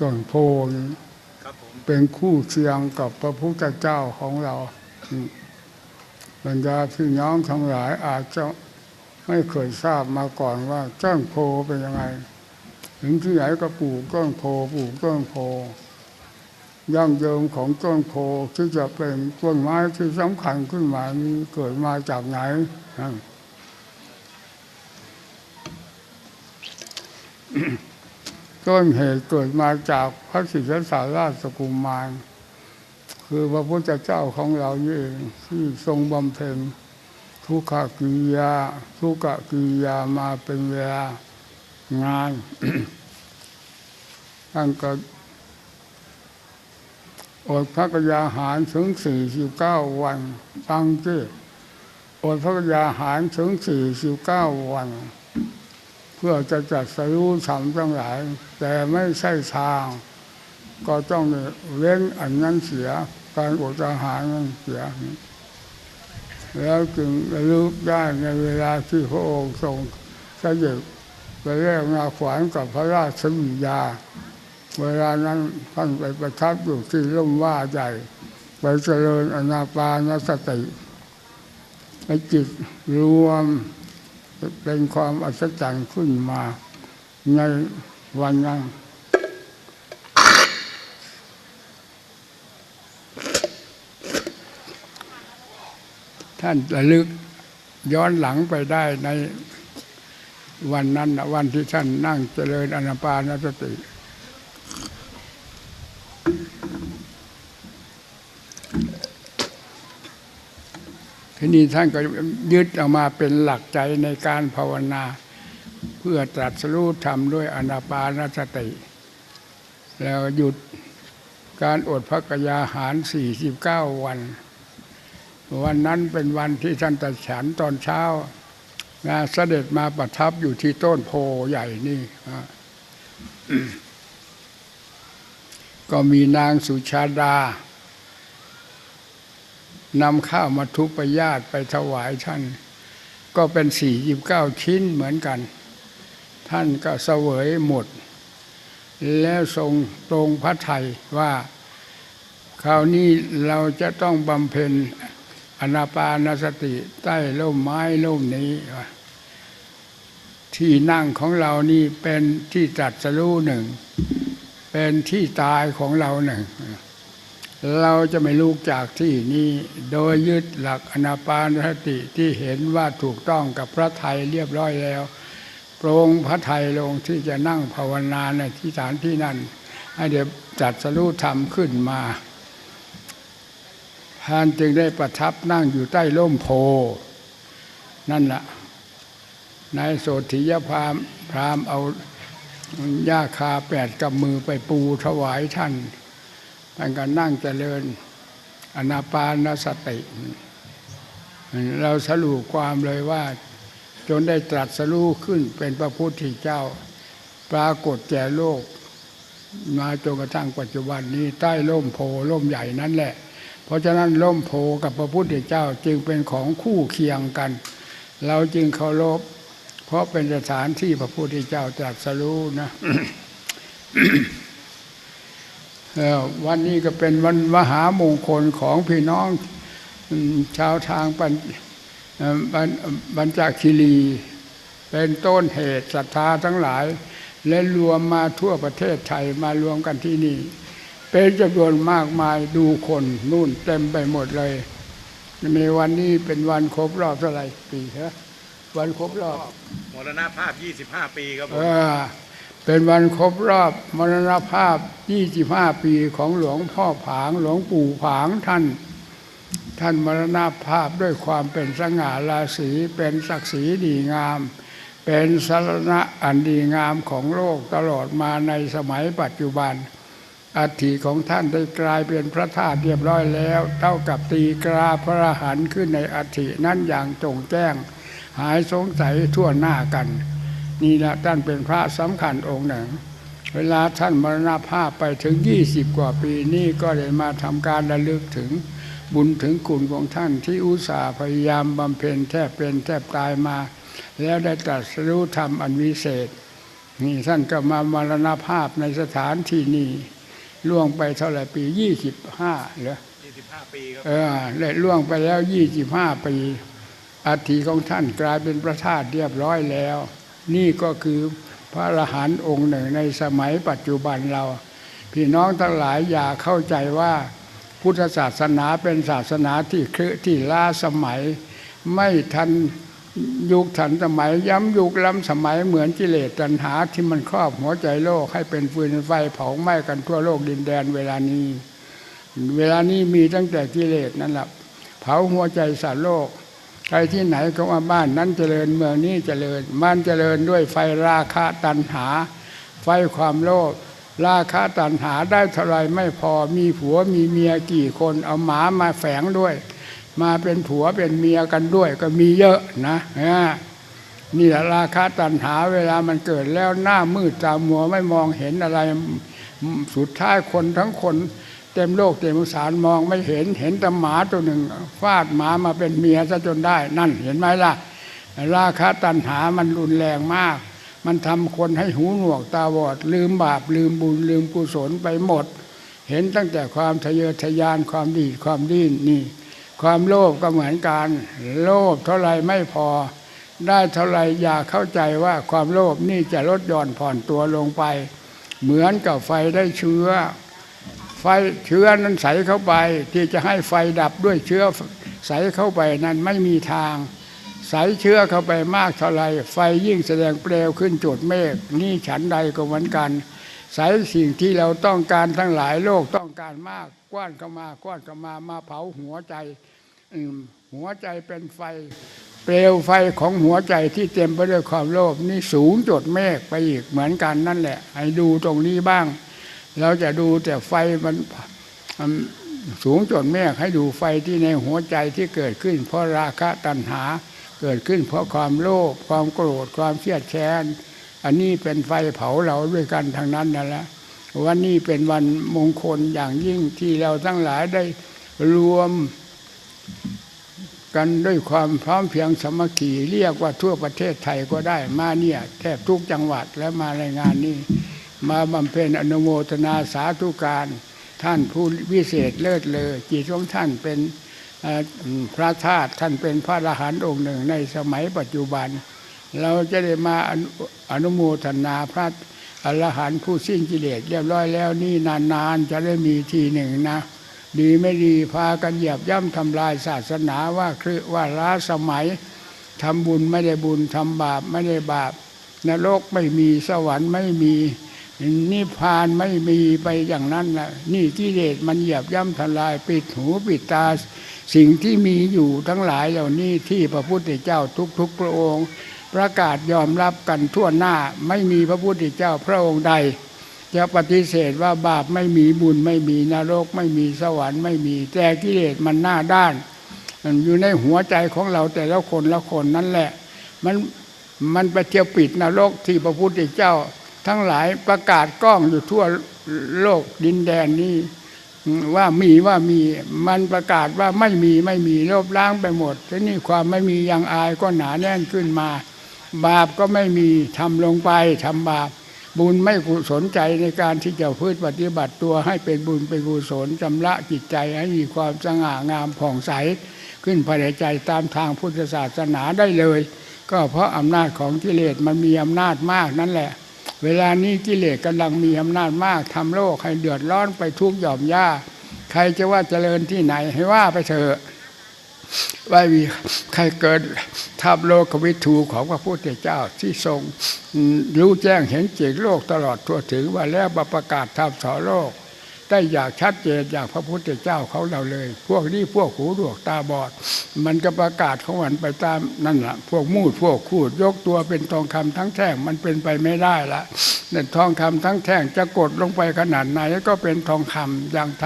ต้นโพนี่ครับผมเป็นคู่เคียงกับพระพุทธเจ้าของเราบรรดาพี่น้องทั้งหลายอาจจะไม่เคยทราบมาก่อนว่าต้นโพเป็นยังไง ถึงที่ไหนก็ปลูกต้นโพปลูกต้นโพย่างเดิมของต้นโพที่จะเป็นต้นไม้ที่สำคัญขึ้นมานี้เกิดมาจากไหนนะ ต้นเหตุเกิดมาจากพระศิษย์สาราชกุมาร คือพระพุทธเจ้าของเราเองที่ทรงบำเพ็ญทุกขกิยาทุกขกิยามาเป็นเวลางานท่านก็อดพระกยาหารถึงสี่สิบเก้าวันฟังที่อดพระกยาหารถึงสี่สิบเก้าวัน พื่อจะจัดสรู้ธรรมทั้งหลาย แต่ไม่ใช่ทาง ก็ต้องเว้นอันนั้นเสีย การอดอาหารนั้นเสีย แล้วจึงระลึกได้ในเวลาที่พระองค์ทรงเสด็จไปแลกนาขวานกับพระราชวิญญาเวลานั้นท่านไปประทับอยู่ที่ร่มว่าใหญ่ไปเจริญอนาปานสติให้จิตรวม เป็นความอัศจรรย์ขึ้นมาในวันนั้นท่านระลึกย้อนหลังไปได้ในวันนั้นวันที่ท่านนั่งเจริญอนาปานสติ ทีนี้ท่านก็ยึดเอามาเป็นหลักใจในการภาวนา เพื่อตรัสรู้ธรรมด้วยอนาปานสติ แล้วหยุดการอดพระกยาหาร 49 วัน วันนั้นเป็นวันที่ท่านตรัสฉันตอนเช้างานเสด็จมาประทับอยู่ที่ต้นโพใหญ่นี่ ก็มีนางสุชาดา นำข้าวมาทุปยาตไปถวายท่าน ก็เป็นสี่ยิบเก้าชิ้นเหมือนกัน ท่านก็เสวยหมด แล้วทรงตรงพระไทยว่าคราวนี้เราจะต้องบำเพ็ญอนาปานสติใต้ร่มไม้ร่มนี้ ที่นั่งของเรานี่เป็นที่ตรัสรู้หนึ่ง เป็นที่ตายของเราหนึ่ง เราจะไม่ลุกจากที่นี้โดยยึดหลักอนาปานสติที่เห็นว่าถูกต้องกับพระไทยเรียบร้อยแล้วโปรงพระไทยลงที่จะนั่งภาวนาในที่ฐานที่นั่นให้เดี๋ยวจัดสรุธรรมขึ้นมาท่านจึงได้ประทับนั่งอยู่ใต้ร่มโพนั่นละ่ะนายโสธิยพามพรามเอาหญ้าคาแปดกับมือไปปูถวายท่าน ท่านก็นั่งเจริญอนาปานสติ เราสรุปความเลยว่า จนได้ตรัสรู้ขึ้นเป็นพระพุทธเจ้า ปรากฏแก่โลก มาจนกระทั่งปัจจุบันนี้ใต้ร่มโพร่มใหญ่นั่นแหละ เพราะฉะนั้นร่มโพกับพระพุทธเจ้าจึงเป็นของคู่เคียงกัน เราจึงเคารพเพราะเป็นสถานที่พระพุทธเจ้าตรัสรู้นะ วันนี้ก็เป็นวันมหามงคลของพี่น้องอืมชาวทางปัญเอ่อบัญบัญจคีรีเป็นต้นเหตุศรัทธาทั้งหลาย และรวมมาทั่วประเทศไทยมารวมกันที่นี่ เป็นจำนวนมากมายดูคนนู่นเต็มไปหมดเลย ในวันนี้เป็นวันครบรอบเท่าไหร่ปีฮะวันครบรอบมรณภาพ 25 ปีครับผเอมอ เป็นวันครบรอบมรณภาพ 25 ปีของหลวงพ่อผาง หลวงปู่ผางท่าน ท่านมรณภาพด้วยความเป็นสง่าราศีเป็นศักดิ์ศรีดีงาม เป็นสรณะอันดีงามของโลกตลอดมาในสมัยปัจจุบันอัฐิของท่านได้กลายเป็นพระธาตุเรียบร้อยแล้ว เท่ากับตีกราพระหันขึ้นในอัฐินั้นอย่างจงแจ้ง หายสงสัยทั่วหน้ากัน นี่แหละท่านเป็นพระสำคัญองค์หนึ่ง เวลาท่านมรณภาพไปถึง 20 กว่าปีนี่ก็ได้มาทำการระลึกถึงบุญถึงคุณของท่านที่อุตส่าห์พยายามบำเพ็ญแทบเป็นแทบตายมา แล้วได้ตรัสรู้ธรรมอันวิเศษ นี่ท่านก็มามรณภาพในสถานที่นี้ล่วงไปเท่าไหร่ปียี่สิบห้าเหรอ25 ปีครับเออได้ล่วงไปแล้วยี่สิบห้าปีอาทิของท่านกลายเป็นพระธาตุเรียบร้อยแล้ว นี่ก็คือพระอรหันต์องค์หนึ่งในสมัยปัจจุบันเรา พี่น้องทั้งหลายอย่าเข้าใจว่าพุทธศาสนาเป็นศาสนาที่คลึที่ล้าสมัย ไม่ทันยุคทันสมัย ย้ำยุคล้ำสมัยเหมือนกิเลสตัณหาที่มันครอบหัวใจโลกให้เป็นฟืนเป็นไฟเผาไหม้กันทั่วโลกดินแดนเวลานี้ เวลานี้มีตั้งแต่กิเลสนั่นแหละเผาหัวใจสัตว์โลก ใครที่ไหนก็ว่าบ้านนั้นเจริญเมืองนี้เจริญมันเจริญด้วยไฟราคะตัณหา ไฟความโลภราคะตัณหาได้เท่าไรไม่พอมีผัวมีเมียกี่คนเอาหมามาแฝงด้วย มาเป็นผัวเป็นเมียกันด้วยก็มีเยอะนะอ่านี่แหละราคะตัณหาเวลามันเกิดแล้วหน้ามืดตามัวไม่มองเห็นอะไร สุดท้ายคนทั้งคน เต็มโลกเต็มสารมองไม่เห็นเห็นแต่หมาตัวหนึ่งฟาดหมามาเป็นเมียซะจนได้ นั่นเห็นไหมล่ะ ราคะตัณหามันรุนแรงมาก มันทำคนให้หูหนวกตาบอด ลืมบาปลืมบุญลืมกุศลไปหมด เห็นตั้งแต่ความทะเยอทะยานความดีความดิ้นนี่ ความโลภก็เหมือนกันโลภเท่าไรไม่พอ ได้เท่าไรอย่าเข้าใจว่าความโลภนี่จะลดหย่อนผ่อนตัวลงไป เหมือนกับไฟได้เชื้อ ไฟเชื้อนั้นใสเข้าไป ที่จะให้ไฟดับด้วยเชื้อใสเข้าไปนั้นไม่มีทาง ใสเชื้อเข้าไปมากเท่าไรไฟยิ่งแสดงเปลวขึ้นโจดเมฆนี่ฉันใดก็เหมือนกัน ใสสิ่งที่เราต้องการทั้งหลายโลกต้องการมากกว้านเข้ามากว้านเข้ามามาเผาหัวใจหัวใจเป็นไฟ เปลวไฟของหัวใจที่เต็มไปด้วยความโลภนี่สูงจดเมฆไปอีกเหมือนกันนั่นแหละ ให้ดูตรงนี้บ้าง เราจะดูแต่ไฟมันสูงจนแม่ให้ดูไฟที่ในหัวใจที่เกิดขึ้น เพราะราคะตัณหาเกิดขึ้น เพราะความโลภความโกรธความเครียดแค้นอันนี้เป็นไฟเผาเราด้วยกันทางนั้นนั่นแหละวันนี้เป็นวันมงคลอย่างยิ่งที่เราทั้งหลายได้รวมกันด้วยความพร้อมเพียงสมัคคีเรียกว่าทั่วประเทศไทยก็ได้มาเนี่ยแทบทุกจังหวัดและมารายงานนี้ มาบำเพ็ญอนุโมทนาสาธุการ ท่านผู้วิเศษเลิศเลอจิตของท่านเป็นพระธาตุท่านเป็นพระอรหันต์องค์หนึ่งในสมัยปัจจุบัน เราจะได้มาอนุอนุโมทนาพระอรหันต์ผู้สิ้นกิเลสเรียบร้อยแล้วนี่นานๆ จะได้มีทีหนึ่งนะ ดีไม่ดีพากันเหยียบย่ำทำลายศาสนาว่าคือว่าล้าสมัยทำบุญไม่ได้บุญทำบาปไม่ได้บาปนรกไม่มีสวรรค์ไม่มี นิพพานไม่มีไปอย่างนั้นนะนี่กิเลสมันเหยียบย่ำทลาย ปิดหูปิดตา สิ่งที่มีอยู่ทั้งหลายเหล่านี้ที่พระพุทธเจ้าทุกๆพระองค์ ประกาศยอมรับกันทั่วหน้าไม่มีพระพุทธเจ้าพระองค์ใด จะปฏิเสธว่าบาปไม่มีบุญไม่มีนรก ไม่มีสวรรค์ไม่มี แต่กิเลสมันหน้าด้านมันอยู่ในหัวใจของเราแต่ละคนละคนนั่นแหละ มันมันไปเที่ยวปิดนรกที่พระพุทธเจ้า ทั้งหลายประกาศกล้องอยู่ทั่วโลกดินแดนนี้ว่ามีว่ามีมันประกาศว่าไม่มีไม่มีลบล้างไปหมดทีนี้ความไม่มียังอายก็หนาแน่นขึ้นมา บาปก็ไม่มีทำลงไปทำบาป บุญไม่กุสนใจในการที่จะพืชปฏิบัติตัวให้เป็นบุญเป็นกุศลชำระจิตใจให้มีความสง่างามผ่องใส ขึ้นภายในใจตามทางพุทธศาสนาได้เลย ก็เพราะอำนาจของกิเลสมันมีอำนาจมากนั่นแหละ เวลานี้กิเลสกำลังมีอำนาจมากทำโลกให้เดือดร้อนไปทุกหย่อมย่าใครจะว่าเจริญที่ไหนให้ว่าไปเถอะว่ามีใครเกิดทับโลกวิถูของพระพุทธเจ้าที่ทรงรู้แจ้งเห็นจริงโลกตลอดทั่วถึงว่าแล้วประกาศทำสอนโลก ได้อย่างชัดเจนอย่างพระพุทธเจ้าเขาเราเลย พวกนี้พวกหูดวกตาบอด มันก็ประกาศของมันไปตามนั่นแหละพวกมูดพวกคูด ยกตัวเป็นทองคำทั้งแท่งมันเป็นไปไม่ได้ละเนี่ยทองคำทั้งแท่งจะกดลงไปขนาดไหนก็เป็นทองคำอย่างท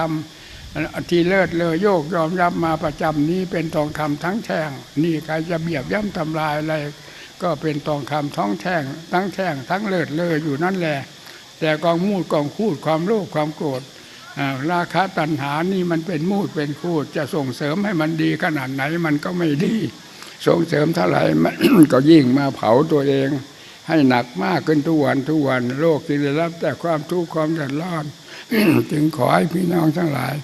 ำที่เลิศเลอโยกยอมรับมาประจำนี้เป็นทองคำทั้งแท่งนี่ใครจะเบียบย่ำทำลายอะไร ก็เป็นทองคำท้องแท่งทั้งแท่งทั้งเลิศเลออยู่นั่นแหละแต่กองมูดกองคูดความโลภความโกรธ ราคะตัณหานี่มันเป็นมูดเป็นคูด จะส่งเสริมให้มันดีขนาดไหนมันก็ไม่ดี ส่งเสริมเท่าไหร่มันก็ยิ่งมาเผาตัวเอง ให้หนักมากขึ้นทุกวันทุกวันโลกจึงได้รับแต่ความทุกข์ความเดือดร้อนจึงขอให้พี่น้องทั้งหลาย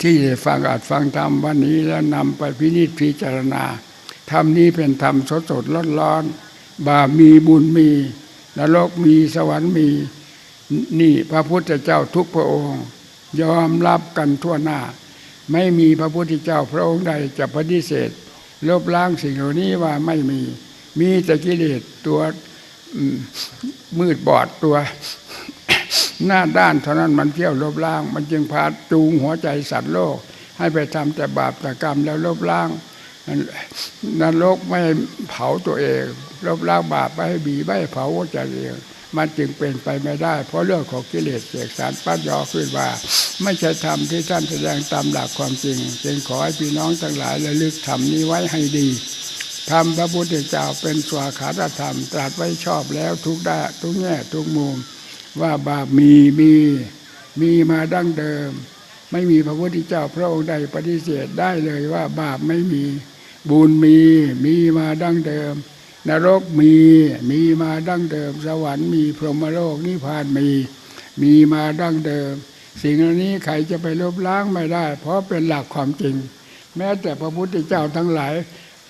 ที่ได้ฟังอาจฟังธรรมวันนี้แล้วนำไปพินิจพิจารณาธรรมนี้เป็นธรรมสดสดร้อนร้อนบาปมีบุญมีนรกมีสวรรค์มี นี่พระพุทธเจ้าทุกพระองค์ ยอมรับกันทั่วหน้า ไม่มีพระพุทธเจ้าพระองค์ใดจะปฏิเสธลบล้างสิ่งเหล่านี้ว่าไม่มี มีแต่กิเลสตัวมืดบอดตัว หน้าด้านเท่านั้นมันเที่ยวลบล้าง มันจึงพาจูงหัวใจสัตว์โลก ให้ไปทำแต่บาปแต่กรรมแล้วลบล้างนรกไม่เผาตัวเอง ลบล้างบาปไม่ให้บีไม่เผาหัวใจเอง มันจึงเป็นไปไม่ได้ เพราะเรื่องของกิเลสเสกสารปัญญาขึ้นว่าไม่ใช่ธรรมที่ท่านแสดงตามหลักความจริงจึงขอให้พี่น้องทั้งหลายระลึกธรรมนี้ไว้ให้ดีธรรมพระพุทธเจ้าเป็นสวาขาตธรรม ตรัสไว้ชอบแล้วทุกด้านทุกแง่ทุกมุมว่าบาปมีมีมีมาดั้งเดิม ไม่มีพระพุทธเจ้าพระองค์ใดปฏิเสธได้เลยว่าบาปไม่มี บุญมีมีมาดั้งเดิม นรกมีมีมาดั้งเดิม สวรรค์มีพรหมโลกนิพพานมี มีมาดั้งเดิม สิ่งเหล่านี้ใครจะไปลบล้างไม่ได้ เพราะเป็นหลักความจริง แม้แต่พระพุทธเจ้าทั้งหลาย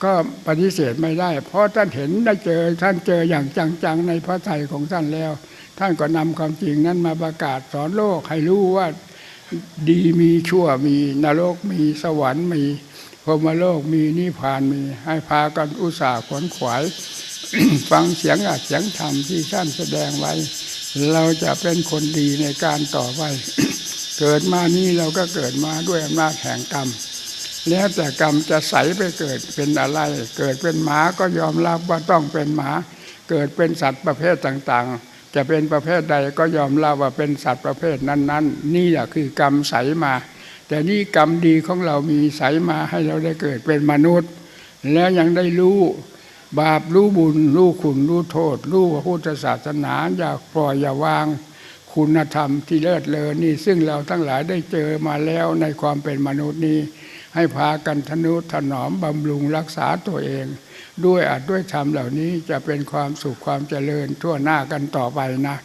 ก็ปฏิเสธไม่ได้ เพราะท่านเห็นได้เจอท่านเจออย่างจังๆในพระทัยของท่านแล้ว ท่านก็นำความจริงนั้นมาประกาศสอนโลกให้รู้ว่าดีมีชั่วมีนรกมีสวรรค์มี รมโลกมีนิพพานมีให้พากันอุตส่าห์ขวนขวาย ฟังเสียงอัดเสียงธรรมที่ท่านแสดงไว้ เราจะเป็นคนดีในการต่อไป เกิดมานี้เราก็เกิดมาด้วยอำนาจแห่งกรรม แล้วแต่กรรมจะใสไปเกิดเป็นอะไร เกิดเป็นหมาก็ยอมรับว่าต้องเป็นหมา เกิดเป็นสัตว์ประเภทต่างๆ จะเป็นประเภทใดก็ยอมรับว่าเป็นสัตว์ประเภทนั้น ๆ นี่แหละคือกรรมใสมา แต่นี่กรรมดีของเรามีใสมาให้เราได้เกิดเป็นมนุษย์ แล้วยังได้รู้บาปรู้บุญรู้คุณรู้โทษ รู้พระพุทธศาสนาอย่าปล่อยอย่าวาง คุณธรรมที่เลิศเลอนี่ซึ่งเราทั้งหลายได้เจอมาแล้วในความเป็นมนุษย์นี้ ให้พากันทนุถนอมบำรุงรักษาตัวเอง ด้วยอาจด้วยธรรมเหล่านี้จะเป็นความสุขความเจริญทั่วหน้ากันต่อไปนะ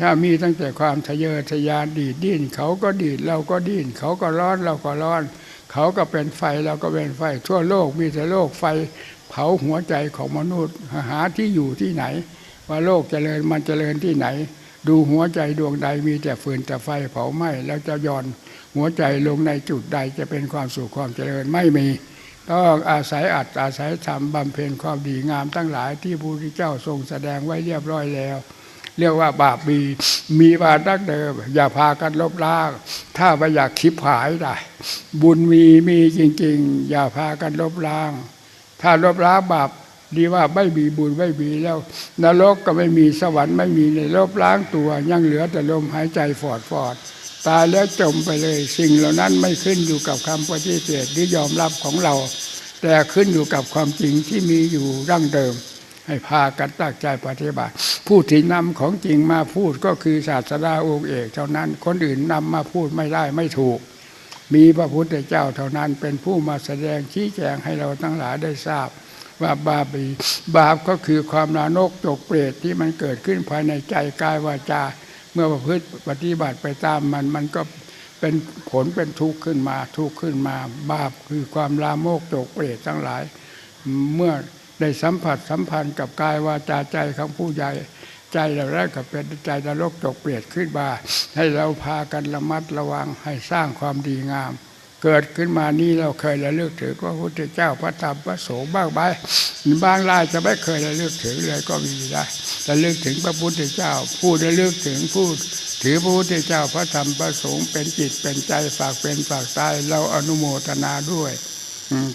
ถ้ามีตั้งแต่ความทะเยอทะยานดีดดิ้นเขาก็ดีดเราก็ดิ้นเขาก็ร้อนเราก็ร้อน เขาก็เป็นไฟเราก็เป็นไฟ ทั่วโลกมีแต่โลกไฟ เผาหัวใจของมนุษย์ หาที่อยู่ที่ไหน ว่าโลกเจริญมันเจริญที่ไหน ดูหัวใจดวงใดมีแต่ฟืนแต่ไฟเผาไหม้แล้วจะย่อนหัวใจลงในจุดใดจะเป็นความสุขความเจริญไม่มีต้องอาศัยอัดอาศัยทำบำเพ็ญความดีงามทั้งหลายที่พระพุทธเจ้าทรงแสดงไว้เรียบร้อยแล้ว เรียกว่าบาปมีมีมาดั้งเดิม อย่าพากันลบล้าง ถ้าไม่อยากคิดหายได้บุญมีมีจริง ๆ อย่าพากันลบล้าง ถ้าลบล้างบาปดีว่าไม่มีบุญไม่มีแล้ว นรกก็ไม่มีสวรรค์ไม่มีในลบล้างตัวยังเหลือแต่ลมหายใจฟอดฟอดตายแล้วจมไปเลย สิ่งเหล่านั้นไม่ขึ้นอยู่กับคำปฏิเสธหรือยอมรับของเรา แต่ขึ้นอยู่กับความจริงที่มีอยู่ดั้งเดิม ให้พากันตั้งใจปฏิบัติ ผู้ที่นำของจริงมาพูดก็คือศาสดาองค์เอกเท่านั้นคนอื่นนำมาพูดไม่ได้ไม่ถูก มีพระพุทธเจ้าเท่านั้นเป็นผู้มาแสดงชี้แจงให้เราทั้งหลายได้ทราบ ว่าบาปีบาปก็คือความลานกจกเปรตที่มันเกิดขึ้นภายในใจกายวาจา เมื่อประพฤติปฏิบัติไปตามมันมันก็เป็นผลเป็นทุกข์ขึ้นมาทุกข์ขึ้นมา บาปคือความลามกจกเปรตทั้งหลาย เมื่อ ได้สัมผัสสัมพันธ์กับกายวาจาใจของผู้ใหญ่ใจเราแรกก็เป็นใจนรกตกเปรียดขึ้นมา ให้เราพากันระมัดระวังให้สร้างความดีงาม เกิดขึ้นมานี่เราเคยระลึกถึงพระพุทธเจ้าพระธรรมพระสงฆ์บ้างไหมบางรายจะไม่เคยระลึกถึงเลยก็มีได้ระลึกถึงพระพุทธเจ้าผู้ระลึกถึงผู้ถือพระพุทธเจ้าพระธรรมพระสงฆ์เป็นจิตเป็นใจฝากเป็นฝากตายเราอนุโมทนาด้วย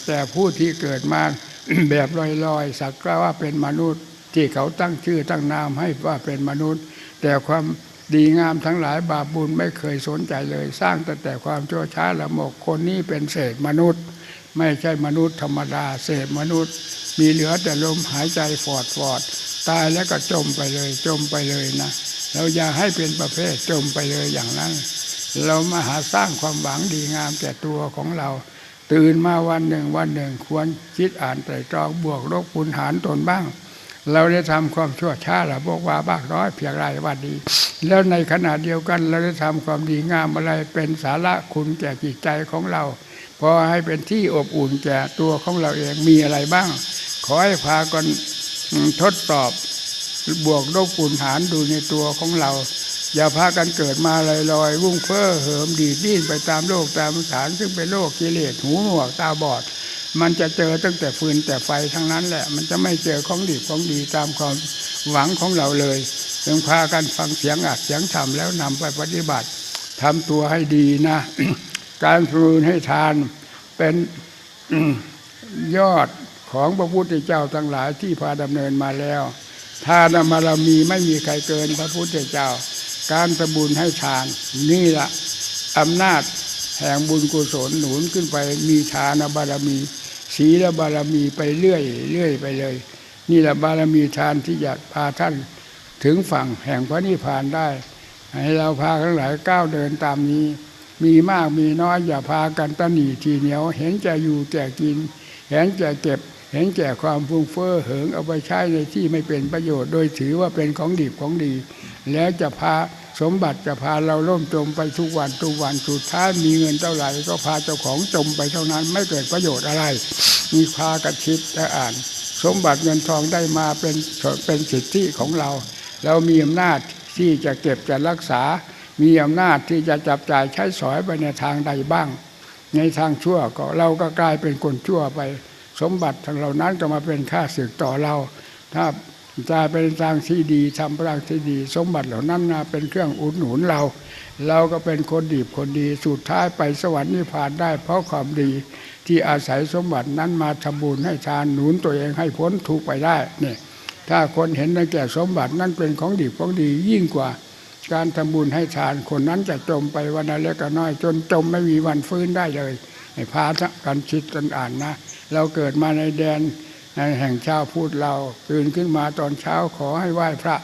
แต่ผู้ที่เกิดมา แบบลอยๆ สักว่าเป็นมนุษย์ ที่เขาตั้งชื่อตั้งนามให้ว่าเป็นมนุษย์ แต่ความดีงามทั้งหลายบาปบุญไม่เคยสนใจเลย สร้างแต่แต่ความชั่วช้าละหมกคนนี้เป็นเศษมนุษย์ ไม่ใช่มนุษย์ธรรมดา เศษมนุษย์ มีเหลือแต่ลมหายใจฟอดฟอดตายแล้วก็จมไปเลยจมไปเลยนะเราอย่าให้เป็นประเภทจมไปเลยอย่างนั้น เรามาหาสร้างความหวังดีงามแก่ตัวของเรา ตื่นมาวันหนึ่งวันหนึ่ง ควรคิดอ่านไตรตรองบวกลบคูณหารตนบ้าง เราได้ทำความชั่วช้าหรือบกว่าบ้างน้อยเพียงไรว่าดี แล้วในขณะเดียวกันเราได้ทำความดีงามอะไรเป็นสาระคุณแก่จิตใจของเราพอให้เป็นที่อบอุ่นแก่ตัวของเราเองมีอะไรบ้าง ขอให้พากันทดสอบบวกลบคูณหารดูในตัวของเรา อย่าพากันเกิดมาลอยๆ วุ่งเฟ้อเหิมดีดดิ้นไปตามโลกตามสารซึ่งเป็นโลกกิเลสหูหนวกตาบอด มันจะเจอตั้งแต่ฟืนแต่ไฟทั้งนั้นแหละ มันจะไม่เจอของดีของดีตามความหวังของเราเลยจึงพากันฟังเสียงอัดเสียงธรรมแล้วนำไปปฏิบัติทำตัวให้ดีนะ การพรูนให้ทานเป็นยอดของพระพุทธเจ้าทั้งหลายที่พาดำเนินมาแล้วทานบารมีไม่มีใครเกินพระพุทธเจ้า การทำบุญให้ทาน นี่ละอำนาจแห่งบุญกุศลหนุนขึ้นไปมีทานบารมีศีลบารมีไปเรื่อยเรื่อยไปเลย นี่แหละบารมีทานที่จะพาท่านถึงฝั่งแห่งพระนิพพานได้ ให้เราพาทั้งหลายก้าวเดินตามนี้ มีมากมีน้อยอย่าพากันตะหนีทีเหนียว เห็นแก่อยู่แก่กิน เห็นแก่เก็บ เห็นแก่ความฟุ้งเฟ้อเหิงเอาไปใช้ในที่ไม่เป็นประโยชน์ โดยถือว่าเป็นของดีของดี แล้วจะพา สมบัติจะพาเราล่มจมไปทุกวันทุกวันสุดท้ายมีเงินเท่าไหร่ก็พาเจ้าของจมไปเท่านั้นไม่เกิดประโยชน์อะไร มีพากันคิดและอ่าน สมบัติเงินทองได้มาเป็นเป็นสิทธิของเรา เรามีอำนาจที่จะเก็บจะรักษา มีอำนาจที่จะจับจ่ายใช้สอยไปในทางใดบ้าง ในทางชั่วก็เราก็กลายเป็นคนชั่วไป สมบัติทางเหล่านั้นก็มาเป็นค่าศึกต่อเรา ถ้า กลายเป็นทางที่ดีทำพลังที่ดี สมบัติเหล่านั้นนะเป็นเครื่องอุดหนุนเรา เราก็เป็นคนดีคนดีสุดท้ายไปสวรรค์นิพพานได้ เพราะความดีที่อาศัยสมบัตินั้นมาทำบุญให้ทานหนุนตัวเองให้พ้นทุกข์ไปได้เนี่ยถ้าคนเห็นในแก่สมบัตินั้นเป็นของดีของดียิ่งกว่าการทำบุญให้ทานคนนั้นจะจมไปวันละเล็กก็น้อย จนจมไม่มีวันฟื้นได้เลยให้พากันคิดกันอ่านนะ เราเกิดมาในแดน แห่งชาวพูดเราตื่นขึ้นมาตอนเช้าขอให้ไหว้พระ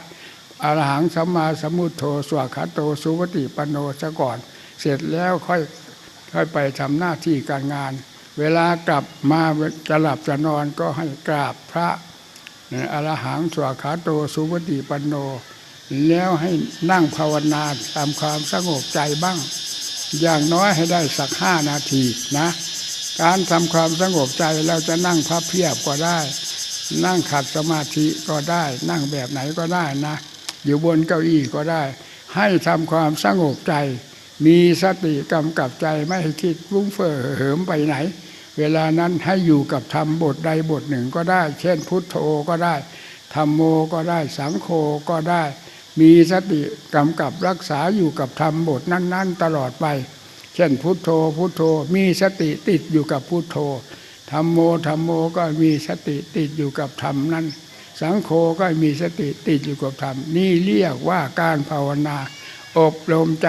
อรหังสัมมาสัมพุทโธสวขาโตสุปฏิปโนซะก่อน เสร็จแล้วค่อยค่อยไปทำหน้าที่การงาน เวลากลับมาจะหลับจะนอนก็ให้กราบพระอรหังสวขาโตสุปฏิปโน แล้วให้นั่งภาวนาตามความสงบใจบ้าง อย่างน้อยให้ได้สักห้านาทีนะ การทำความสงบใจเราจะนั่งพับเพียบก็ได้ นั่งขัดสมาธิก็ได้ นั่งแบบไหนก็ได้นะ อยู่บนเก้าอี้ก็ได้ ให้ทำความสงบใจ มีสติกำกับใจไม่ให้คิดวุ้งเฟ้อเหิมไปไหน เวลานั้นให้อยู่กับธรรมบทใดบทหนึ่งก็ได้ เช่น พุทโธก็ได้ธรรมโมก็ได้สังโฆก็ได้ มีสติกำกับรักษาอยู่กับธรรมบทนั้น ๆ ตลอดไป เช่นพุทโธพุทโธมีสติติดอยู่กับพุทโธธรรมโมธรรมโมก็มีสติติดอยู่กับธรรมนั้น สังโฆก็มีสติติดอยู่กับธรรม นี่เรียกว่าการภาวนา อบรมใจ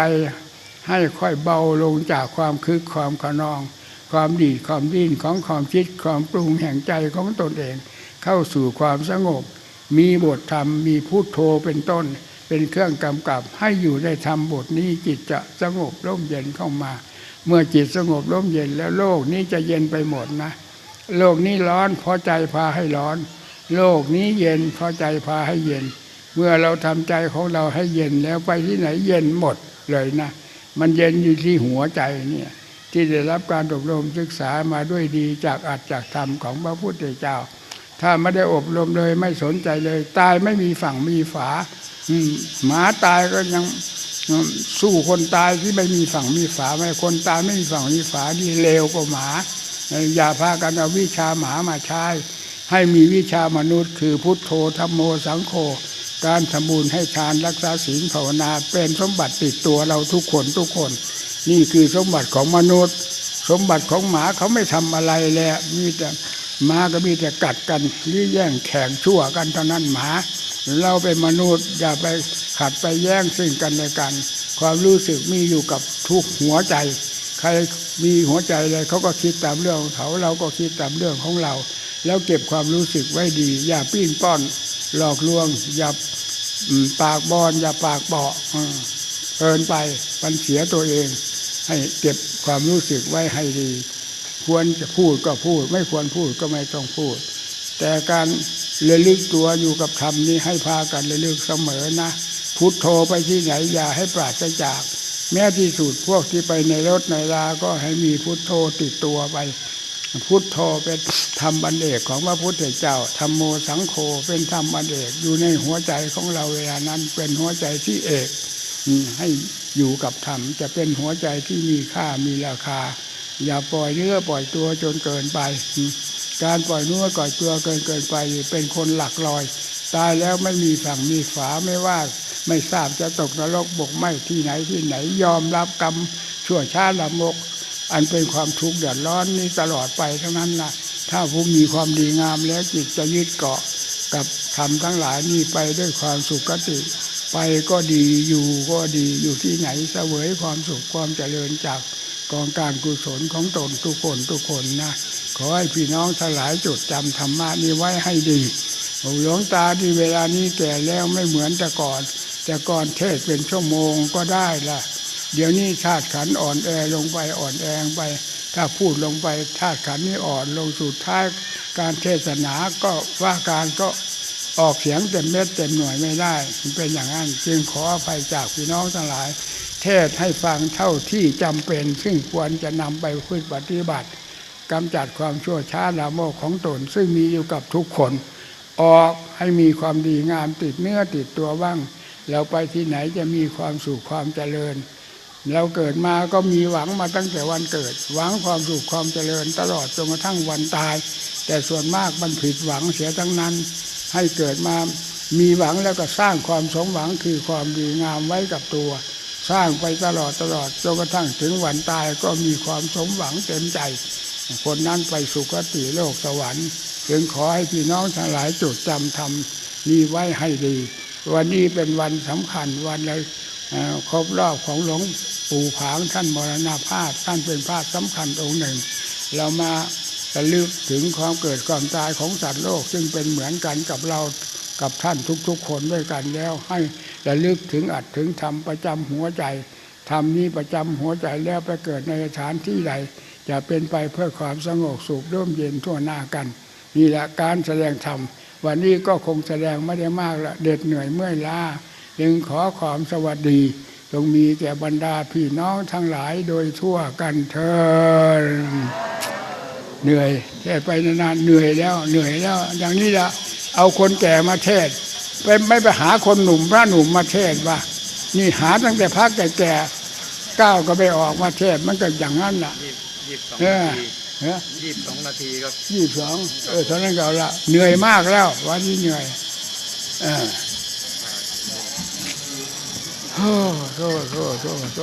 ให้ค่อยเบาลงจากความคึกความขนอง ความดีความดิ้นของความคิดความปรุงแห่งใจของตนเอง เข้าสู่ความสงบ มีบทธรรมมีพุทโธเป็นต้น เป็นเครื่องกำกับให้อยู่ได้ทำบทนี้จิตจะสงบร่มเย็นเข้ามา เมื่อจิตสงบร่มเย็นแล้วโลกนี้จะเย็นไปหมดนะ โลกนี้ร้อนเพราะใจพาให้ร้อน โลกนี้เย็นเพราะใจพาให้เย็น เมื่อเราทำใจของเราให้เย็นแล้วไปที่ไหนเย็นหมดเลยนะ มันเย็นอยู่ที่หัวใจเนี่ยที่ได้รับการอบรมศึกษามาด้วยดีจากอัดจากธรรมของพระพุทธเจ้า ถ้าไม่ได้อบรมเลยไม่สนใจเลย ตายไม่มีฝั่งมีฝา หมาตายก็ยังสู้คนตายที่ไม่มีฝั่งมีฝาไม่คนตายไม่มีฝั่งมีฝานี่เลวกว่าหมาอย่าพากันเอาวิชาหมามาใช้ให้มีวิชามนุษย์ คือพุทโธธรรมโมสังโฆการทำบุญให้ทานรักษาศีลภาวนาเป็นสมบัติติดตัวเราทุกคนทุกคน นี่คือสมบัติของมนุษย์ สมบัติของหมาเขาไม่ทำอะไรเลยมีแต่หมาก็มีแต่กัดกันหรือแย่งแข่งชั่วกันเท่านั้นหมา เราเป็นมนุษย์อย่าไปขัดไปแย่งซึ่งกันและกัน ความรู้สึกมีอยู่กับทุกหัวใจ ใครมีหัวใจอะไรเขาก็คิดตามเรื่องของเขาเราก็คิดตามเรื่องของเรา แล้วเก็บความรู้สึกไว้ดี อย่าปิ้นป้อน หลอกลวง อย่าปากบอนอย่าปากเบาะอืมเกินไปมันเสียตัวเอง ให้เก็บความรู้สึกไว้ให้ดี ควรจะพูดก็พูด ไม่ควรพูดก็ไม่ต้องพูด แต่การ ระลึกตัวอยู่กับธรรมนี้ให้พากันระลึกเสมอนะพุทโธไปที่ไหนอย่าให้ปราศจาก แม้ที่สุดพวกที่ไปในรถในลาก็ให้มีพุทโธติดตัวไป พุทโธเป็นธรรมอันเอกของพระพุทธเจ้าธรรมโมสังโฆเป็นธรรมอันเอกอยู่ในหัวใจของเราเวลานั้นเป็นหัวใจที่เอกให้อยู่กับธรรมจะเป็นหัวใจที่มีค่ามีราคา อย่าปล่อยเนื้อปล่อยตัวจนเกินไป การปล่อยนื้อปล่อยตัวเกินเกินไปเป็นคนหลักลอย ตายแล้วไม่มีฝั่งมีฝาไม่ว่าไม่ทราบจะตกนรกบกไหมที่ไหนที่ไหนยอมรับกรรมชั่วช้าละมก อันเป็นความทุกข์เดือดร้อนนี้ตลอดไปทั้งนั้นนะถ้าผู้มีความดีงามแล้วจิตจะยึดเกาะกับธรรมทั้งหลายนี้ไปด้วยความสุขติ ไปก็ดีอยู่ก็ดีอยู่ที่ไหนเสวยความสุขความเจริญจากกองการกุศลของตนทุกคนทุกคนนะ ขอให้พี่น้องทั้งหลายจดจำธรรมะนี้ไว้ให้ดีหลวงตาที่เวลานี้แก่แล้วไม่เหมือนแต่ก่อน แต่ก่อนเทศเป็นชั่วโมงก็ได้ละเดี๋ยวนี้ธาตุขันอ่อนแอลงไปอ่อนแองไป ถ้าพูดลงไปธาตุขันนี้อ่อนลงสุดท้ายการเทศนาก็ว่าการก็ออกเสียงเต็มเม็ดเต็มหน่วยไม่ได้มันเป็นอย่างนั้นจึงขออภัยจากพี่น้องทั้งหลาย เทศให้ฟังเท่าที่จำเป็น ซึ่งควรจะนำไปพึ่งปฏิบัติ กำจัดความชั่วช้าละโมบของตน ซึ่งมีอยู่กับทุกคน ออกให้มีความดีงามติดเนื้อติดตัวบ้างแล้วไปที่ไหนจะมีความสุขความเจริญ เราเกิดมาก็มีหวังมาตั้งแต่วันเกิด หวังความสุขความเจริญ ตลอดจนกระทั่งวันตาย แต่ส่วนมากมันผิดหวังเสียทั้งนั้น ให้เกิดมามีหวังแล้วก็สร้างความสมหวังคือความดีงามไว้กับตัว สร้างไปตลอดตลอดจนกระทั่งถึงวันตายก็มีความสมหวังเต็มใจ คนนั้นไปสุคติโลกสวรรค์จึงขอให้พี่น้องทั้งหลายจดจำทำนี้ไว้ให้ดี วันนี้เป็นวันสำคัญวันเลยครบรอบของหลวงปู่ผางท่านมรณาภาพท่านเป็นพระสำคัญองค์หนึ่ง เรามาระลึกถึงความเกิดความตายของสัตว์โลก ซึ่งเป็นเหมือนกันกับเรากับท่านทุกๆคนด้วยกันแล้ว ให้ระลึกถึงอัดถึงธรรมประจำหัวใจ ธรรมนี้ประจำหัวใจแล้วไปเกิดในสถานที่ใดจะเป็นไปเพื่อความสงบสุขร่มเย็นทั่วหน้ากันนี่แหละการแสดงธรรมวันนี้ก็คงแสดงไม่ได้มากละเด็ดเหนื่อยเมื่อยล้าจึงขอความสวัสดีจงมีแก่บรรดาพี่น้องทั้งหลายโดยทั่วกันเถิดเหนื่อยเทศไปนานๆเหนื่อยแล้ว เหนื่อยแล้ว อย่างนี้ละเอาคนแก่มาเทศไปไม่ไปหาคนหนุ่มพระหนุ่มมาเทศว่านี่หาตั้งแต่พักแก่ๆ ก้าวก็ไปออกมาเทศมันก็อย่างนั้นล่ะยี่สิบสองเออนาทีเออยี่สิบสองนาทีครับยี่สิบสองเออเท่านั้นก็เอาละเหนื่อยมากแล้ว วันนี้เหนื่อยเออโอ้โหโอ้โหโอ้โห